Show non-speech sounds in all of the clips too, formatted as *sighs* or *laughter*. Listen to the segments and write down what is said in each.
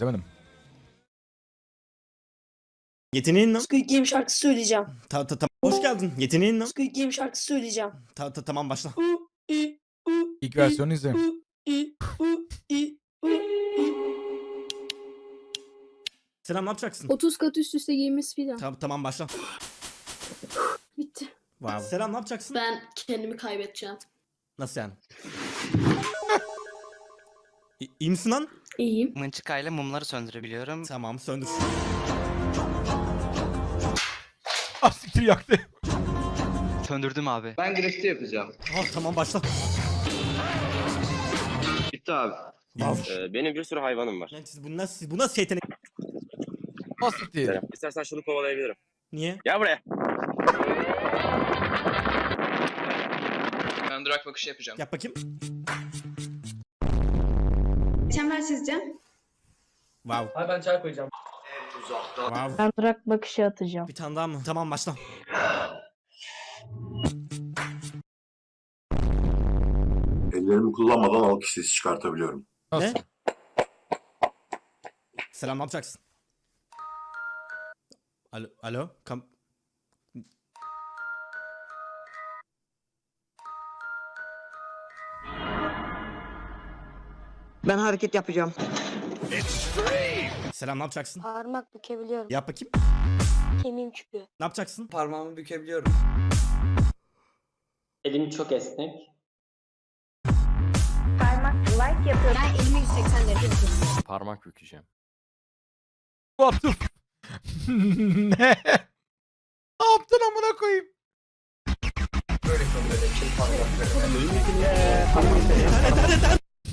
izlemedim. Yeteneğin ne? Squid Game şarkısı söyleyeceğim. Ta ta ta. Hoş geldin. Yeteneğin ne? Squid Game şarkısı söyleyeceğim. Ta ta tamam başla. U, i, u, İlk i, versiyonu izle. u, i, u, i, u, i. Selam ne yapacaksın? 30 kat üst üste giymiş filan. Ta tamam başla. Bitti. Wow. Selam ne yapacaksın? Ben kendimi kaybedeceğim. Nasıl yani? İyi misin lan? İyiyim. Mınçıkayla mumları söndürebiliyorum. Tamam söndür. Ah siktir yaktı. Söndürdüm abi. Ben grafiti yapacağım. Ah tamam başla. Bitti abi. Ee, benim bir sürü hayvanım var. Lan siz bu nasıl bu nasıl yetenek? Ah siktir. İstersen şunu kovalayabilirim. Niye? Gel buraya. Ben durak bakışı yapacağım. Yap bakayım. Çember çizeceğim. Wow. Abi ben çay koyacağım. Wow. Ben durak bakışı atacağım. Bir tane daha mı? Tamam başla. Ellerimi kullanmadan alkış sesi çıkartabiliyorum. Nasıl? Ne? Selam ne yapacaksın? Alo, alo, kam... Ben hareket yapacağım. Selam ne yapacaksın? Parmak bükebiliyorum. Yap bakayım. Kemiğim çıkıyor. Ne yapacaksın? Parmağımı bükebiliyorum. Elim çok esnek. Parmak like yapıyorum. Ben elimi 180 derece. Parmak bükeceğim. What the f- *laughs* Ne? Ne yaptın amına koyayım?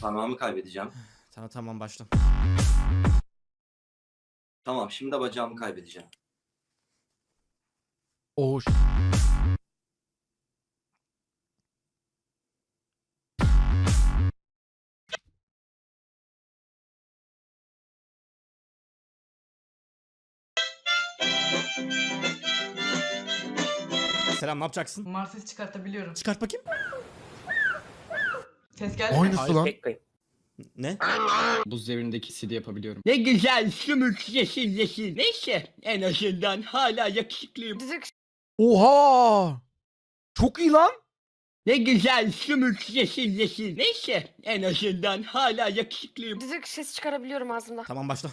Parmağımı kaybedeceğim. *sighs* Tamam tamam başla. Tamam şimdi de bacağımı kaybedeceğim. Oh ş- Selam ne yapacaksın? Marsis çıkartabiliyorum. Çıkart bakayım. Ses geldi. Aynısı lan. Ne? Buz devrindeki CD yapabiliyorum. Ne güzel sümük yeşil yeşil. Neyse en azından hala yakışıklıyım. Oha! Çok iyi lan. Ne güzel sümük yeşil yeşil. Neyse en azından hala yakışıklıyım. Düdük ses çıkarabiliyorum ağzımda. Tamam başla.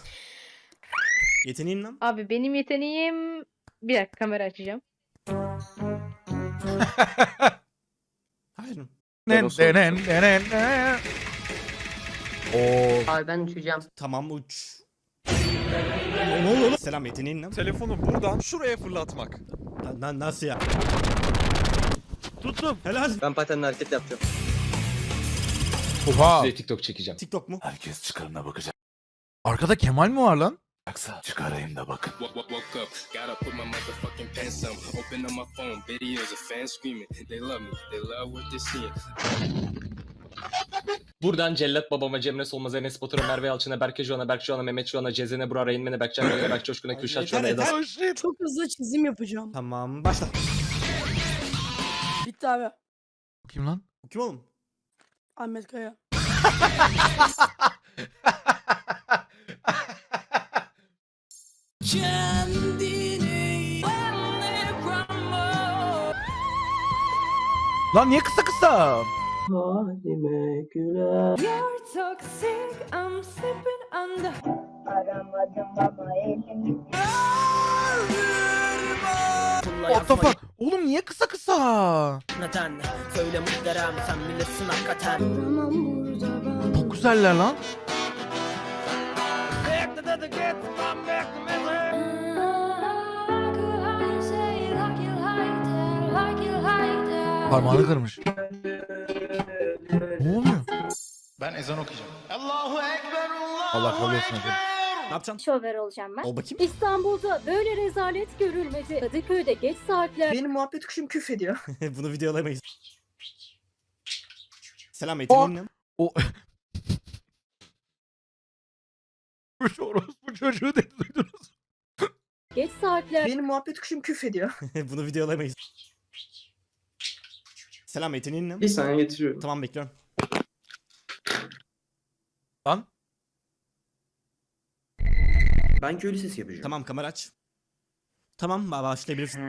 Yeteneğin ne? Abi benim yeteneğim... Bir dakika kamera açacağım. *laughs* Hayır. Nen, denen, denen, denen. Oo. Abi ben uçacağım. Tamam uç. Ne oluyor lan? Selam yeteneğin ne? Telefonu buradan şuraya fırlatmak. Na- nasıl ya? Tuttum. Helal. Ben patenle hareket yapacağım. Oha. TikTok çekeceğim. TikTok mu? Herkes çıkarına bakacak. Arkada Kemal mi var lan? Aksa çıkarayım da bakın. Buradan Cellat babama, Cemre Solmaz'a, Enes Batur'a, Merve Yalçın'a, Berke Joğan'a, Berk Joğan'a, Mehmet Joğan'a, Cezene Burak'a, Reynmen'e, Berkcan Bey'e, Berk Coşkun'a, Kürşat Joğan'a, Eda. Çok hızlı çizim yapacağım. Tamam başla. Bitti abi. Kim lan? Kim oğlum? Ahmet Kaya. *laughs* Lan niye kısa kısa? Aramadım ama elim. What the fuck? Oğlum niye kısa kısa? Neden? Söyle muhterem sen bilirsin hakikaten. Çok güzeller lan. Parmağını kırmış. Ne oluyor? Ben ezan okuyacağım. Allah kabul etsin efendim. Ne yapacaksın? Şover olacağım ben. Ol bakayım. İstanbul'da böyle rezalet görülmedi. Kadıköy'de geç saatler. Benim muhabbet kuşum küf ediyor. *laughs* Bunu videolayamayız. Selam ne? O... *laughs* Şu orospu çocuğu dedi duydunuz. Geç saatler. Benim muhabbet kuşum küf ediyor. *laughs* Bunu videolayamayız. Selam yeteneğin ne? Bir saniye getiriyorum. Tamam bekliyorum. Lan. Ben köylü sesi yapacağım. Tamam kamera aç. Tamam ba- başlayabilirsin.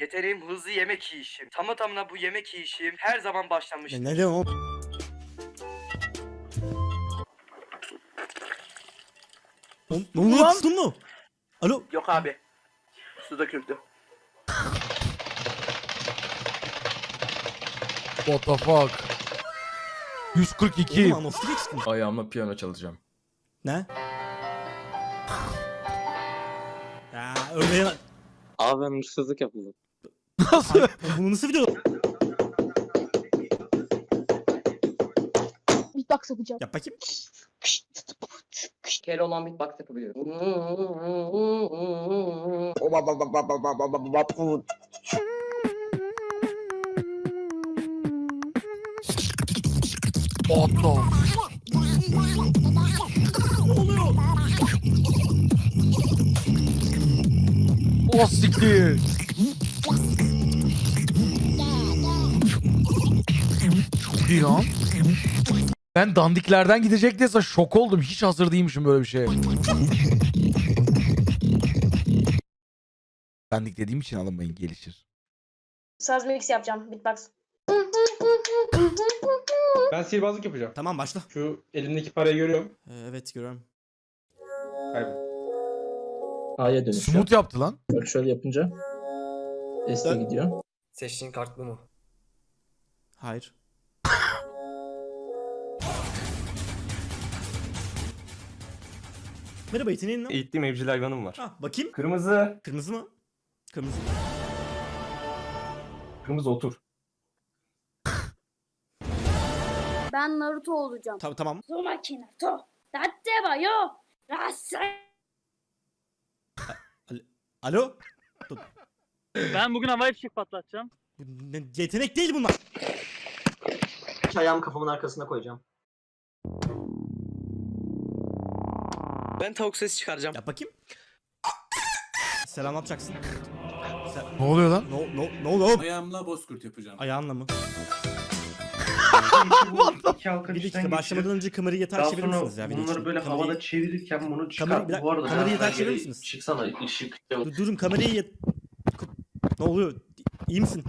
Yeterim hızlı yemek yiyişim. Tamı tamına bu yemek yiyişim her zaman başlamış. Ya ne diyorsun oğlum? Oğlum, Ne oluyor? Kustun mu? Alo? Yok abi. Su döküldü. What the fuck? 142. Oğlum. Ayağımla piyano çalacağım. Ne? Ya öyle ya. Abi ben hırsızlık yapıldı. Nasıl? Bu nasıl video? Beatbox yapacağım. Yap bakayım. Kere olan beatbox yapabiliyorum. What the O siktir. Çok. Ben dandiklerden gidecek diye şok oldum. Hiç hazır değilmişim böyle bir şeye. Dandik dediğim için alınmayın gelişir. Saz mix yapacağım. Beatbox. *laughs* Ben sihirbazlık yapacağım. Tamam başla. Şu elimdeki parayı görüyorum. Ee, evet görüyorum. Kaybol. A'ya Smooth yaptı lan. Bak şöyle yapınca S'e Dön. gidiyor. Seçtiğin kartlı mı? Hayır. Merhaba yeteneğin ne? Eğittiğim evcil hayvanım var. Ha, bakayım. Kırmızı. Kırmızı mı? Kırmızı. Kırmızı otur. Ben Naruto olacağım. Ta- tamam. Uzumaki Naruto. Datte wa yo. Alo? Ben bugün havai fişek patlatacağım. Ne- Yetenek değil bunlar. Ayağımı kafamın arkasına koyacağım. Ben tavuk sesi çıkaracağım. Yap bakayım. Selam ne yapacaksın? Ne oluyor lan? No, no, no, no. Ayağımla bozkurt yapacağım. Ayağınla mı? İki halka Bir dakika başlamadan önce kamerayı yatağa çevirir misiniz ya? video için? Kamerayı- çevirirken bunu Kamerayı, bir dakika, kamerayı yatağa çevirir misiniz? Çıksana ışık. Dur, durun kamerayı yat... Ne oluyor? İyi misin?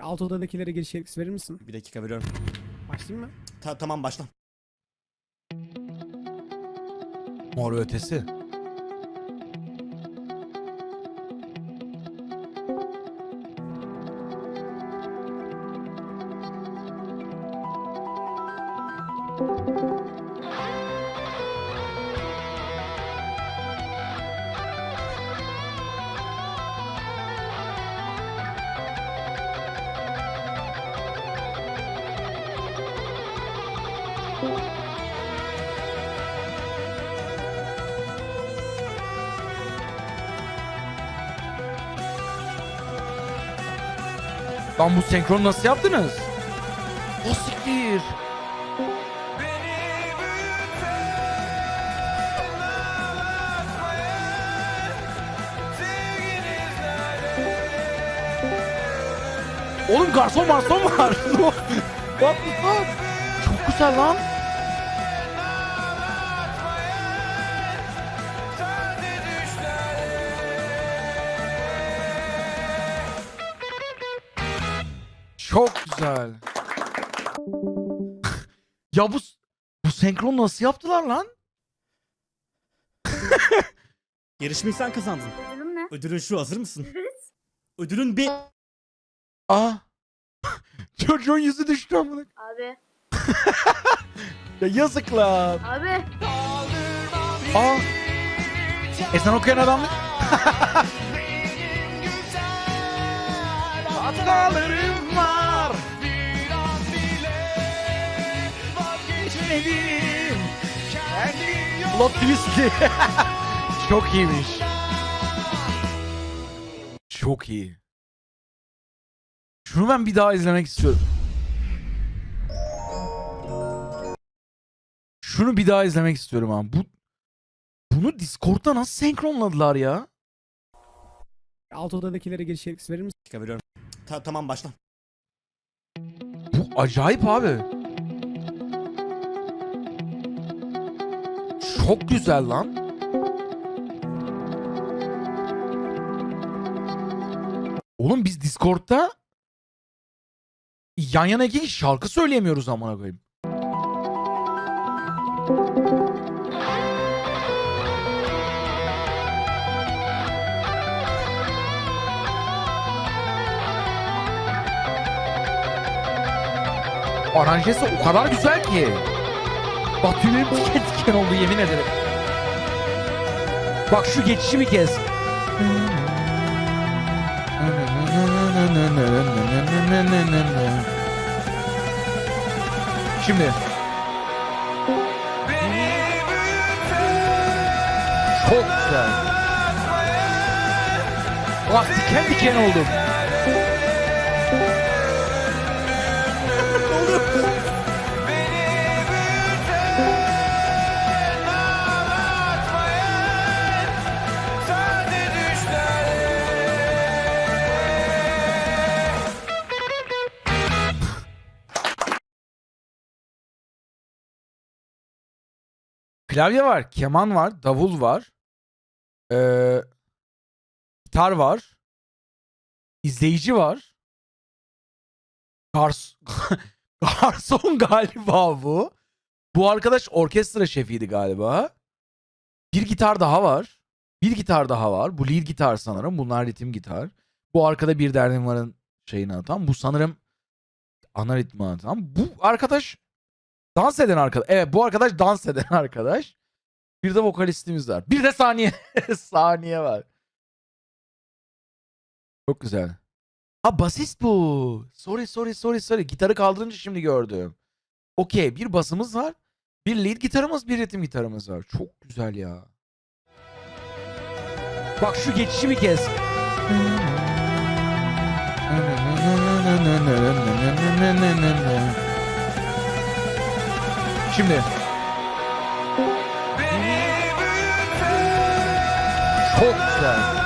Alt odadakilere giriş yetkisi verir misin? Bir dakika veriyorum. Başlayayım mı? Ta- tamam başla. Mor ve ötesi. Lan bu senkronu nasıl yaptınız? O siktir. Oğlum garson marson var. *laughs* What the fuck? Çok güzel lan. Çok güzel. *laughs* ya bu bu senkron nasıl yaptılar lan? *laughs* Yarışmayı sen kazandın. Ödülüm ne? Ödülün şu hazır mısın? Evet. Ödülün bir... Aa. *laughs* Çocuğun yüzü düştü amına. Abi. Ya yazık lan. Abi. Aa. Ezan okuyan adam mı? Hatalarım Vazgeçmedim. Plot twist'i. *laughs* Çok iyiymiş. Çok iyi. Şunu ben bir daha izlemek istiyorum. Şunu bir daha izlemek istiyorum abi. Bu bunu Discord'da nasıl senkronladılar ya? Alt odadakilere giriş yetkisi verir misin? Veriyorum. Ta- tamam başla. acayip abi. Çok güzel lan. Oğlum biz Discord'da yan yana iki şarkı söyleyemiyoruz amına koyayım. Aranjesi o kadar güzel ki. Bak tüylerim diken diken oldu yemin ederim. Bak şu geçişi bir kez. Şimdi. Çok güzel. Bak diken diken oldum. Klavye var, keman var, davul var. Ee, gitar var. izleyici var. Gars *laughs* Garson galiba bu. Bu arkadaş orkestra şefiydi galiba. Bir gitar daha var. Bir gitar daha var. Bu lead gitar sanırım. Bunlar ritim gitar. Bu arkada bir derdim varın şeyini atan. Bu sanırım ana ritmi atan. Bu arkadaş dans eden arkadaş. Evet bu arkadaş dans eden *laughs* arkadaş. Bir de vokalistimiz var. Bir de saniye. *laughs* saniye var. Çok güzel. Ha basist bu. Sorry sorry sorry sorry. Gitarı kaldırınca şimdi gördüm. Okey bir basımız var. Bir lead gitarımız bir ritim gitarımız var. Çok güzel ya. Bak şu geçişi bir kez. *laughs* Şimdi. Çok güzel.